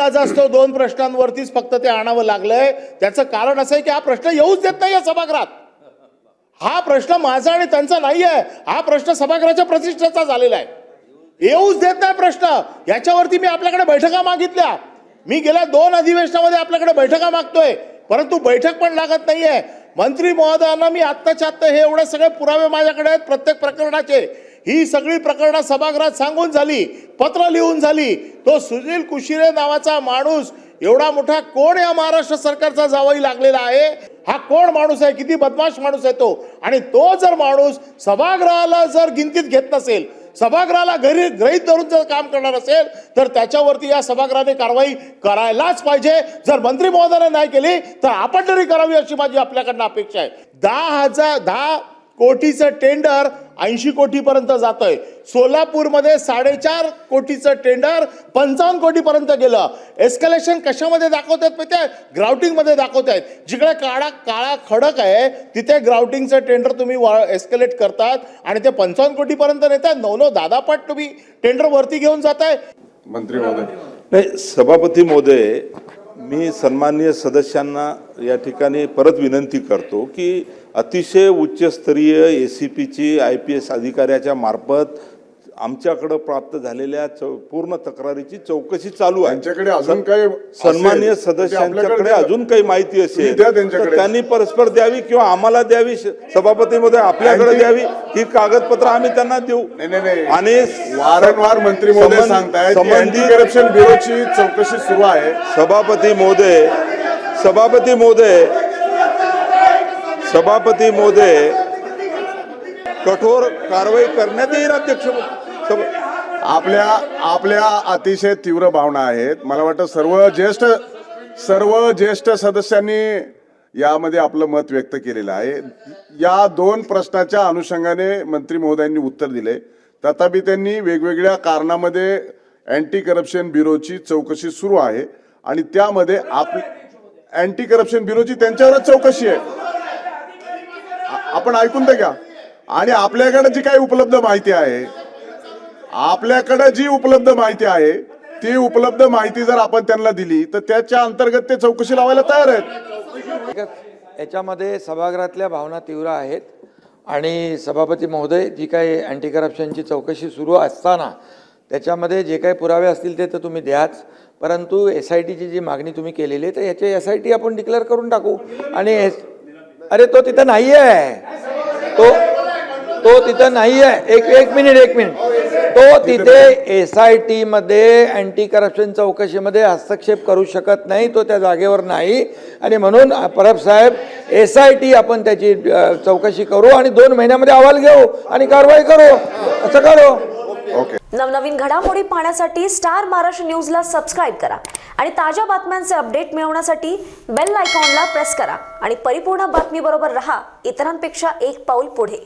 नाईलाजास्तव दोन प्रश्नांवरतीच फक्त ते आणावं लागलंय. त्याचं कारण असं आहे की हा प्रश्न येऊच देत नाही या सभागृहात. हा प्रश्न माझा आणि त्यांचा नाही आहे हा प्रश्न सभागृहाच्या प्रतिष्ठेचा झालेला आहे. येऊच देत नाही प्रश्न. याच्यावरती मी आपल्याकडे बैठका मागितल्या. मी गेल्या दोन अधिवेशनामध्ये आपल्याकडे बैठका मागतोय. परंतु बैठक पण लागत नाहीये. मंत्री महोदयांना मी आत्ताच्या आत्ता हे एवढे सगळे पुरावे माझ्याकडे आहेत प्रत्येक प्रकरणाचे. ही सगळी प्रकरणं सभागृहात सांगून झाली पत्र लिहून झाली. तो सुनील कुशिरे नावाचा माणूस एवढा मोठा कोण या महाराष्ट्र सरकारचा जावई लागलेला आहे? हा कोण माणूस आहे? किती बदमाश माणूस आहे तो? आणि तो जर माणूस सभागृहाला जर गिनतीत घेत नसेल सभागृहाला घरी ग्रहित धरून जर काम करणार असेल तर त्याच्यावरती या सभागृहाने कारवाई करायलाच पाहिजे. जर मंत्री महोदयाने नाही केली तर आपण तरी करावी अशी माझी आपल्याकडनं अपेक्षा आहे. दहा हजार दहा कोटीचं टेंडर ऐंशी कोटीपर्यंत जातंय. सोलापूरमध्ये साडेचार कोटीचं टेंडर पंचावन्न कोटीपर्यंत गेलं. एस्कलेशन कशामध्ये दाखवतात माहिती आहे? ग्राउटिंगमध्ये दाखवत आहेत जिकडे काळा काळा खडक आहे तिथे ग्राउटिंगचं टेंडर तुम्ही एस्कलेट करतात आणि ते पंचावन्न कोटीपर्यंत नेतात नऊ नऊ दादापाट तुम्ही टेंडर वरती घेऊन जाताय. मंत्री महोदय. नाही सभापती महोदय मी सन्माननीय सदस्यांना या ठिकाणी परत विनंती करतो की अतिशय उच्चस्तरीय ए सी पीची आय पी एस अधिकाऱ्याच्या मार्फत आमच्याकडं प्राप्त झालेल्या पूर्ण तक्रारीची चौकशी चालू आहे. त्यांच्याकडे अजून काही तर ते सदस्यांच्याकडे अजून काही माहिती असेल तर. त्यांनी परस्पर द्यावी किंवा आम्हाला द्यावी सभापती महोदय आपल्याकडे द्यावी ही कागदपत्र आम्ही त्यांना देऊ. नाही नाही नाही. आणि वारंवार मंत्री महोदय सांगतायत संबंधित- करप्शन ब्युरोची चौकशी सुरू आहे. सभापती महोदय सभापती महोदय सभापती महोदय कठोर कारवाई करण्यात येईल अध्यक्ष आपल्या आपल्या अतिशय तीव्र भावना आहेत. मला वाटतं सर्व ज्येष्ठ सर्व ज्येष्ठ सदस्यांनी यामध्ये आपलं मत व्यक्त केलेलं आहे. या दोन प्रश्नाच्या अनुषंगाने मंत्री महोदयांनी उत्तर दिले. तथापि त्यांनी वेगवेगळ्या कारणामध्ये अँटी करप्शन ब्युरोची चौकशी सुरू आहे. आणि त्यामध्ये आप अँटी करप्शन ब्युरोची त्यांच्यावरच चौकशी आहे. आपण ऐकून तर घ्या. आणि आपल्याकडे जी काही उपलब्ध माहिती आहे आपल्याकडे जी उपलब्ध माहिती आहे ती उपलब्ध माहिती जर आपण त्यांना दिली तर त्याच्या अंतर्गत ते चौकशी लावायला तयार आहेत. याच्यामध्ये सभागृहातल्या भावना तीव्र आहेत आणि सभापती महोदय जी काही अँटी करप्शनची चौकशी सुरू असताना त्याच्यामध्ये जे काही पुरावे असतील ते तर तुम्ही द्याच परंतु एस आय टीची जी मागणी तुम्ही केलेली आहे तर याची एस आय टी आपण डिक्लेअर करून टाकू. आणि एस अरे तो तिथं नाही आहे तो तो तिथं नाही आहे एक एक मिनिट एक मिनिट तो तिथे एस आय टी मध्ये अँटी करप्शन चौकशीमध्ये हस्तक्षेप करू शकत नाही तो त्या जागेवर नाही. आणि म्हणून Parab saheb S I T आपण त्याची चौकशी करू आणि दोन महिन्यामध्ये अहवाल घेऊ आणि कारवाई करू. असं करू. ओके. नवनवीन घडामोडी पाहण्यासाठी स्टार महाराष्ट्र न्यूजला सबस्क्राईब करा आणि ताज्या बातम्यांचे अपडेट मिळवण्यासाठी बेल आयकॉनला प्रेस करा. आणि परिपूर्ण बातमीबरोबर रहा इतरांपेक्षा एक पाऊल पुढे.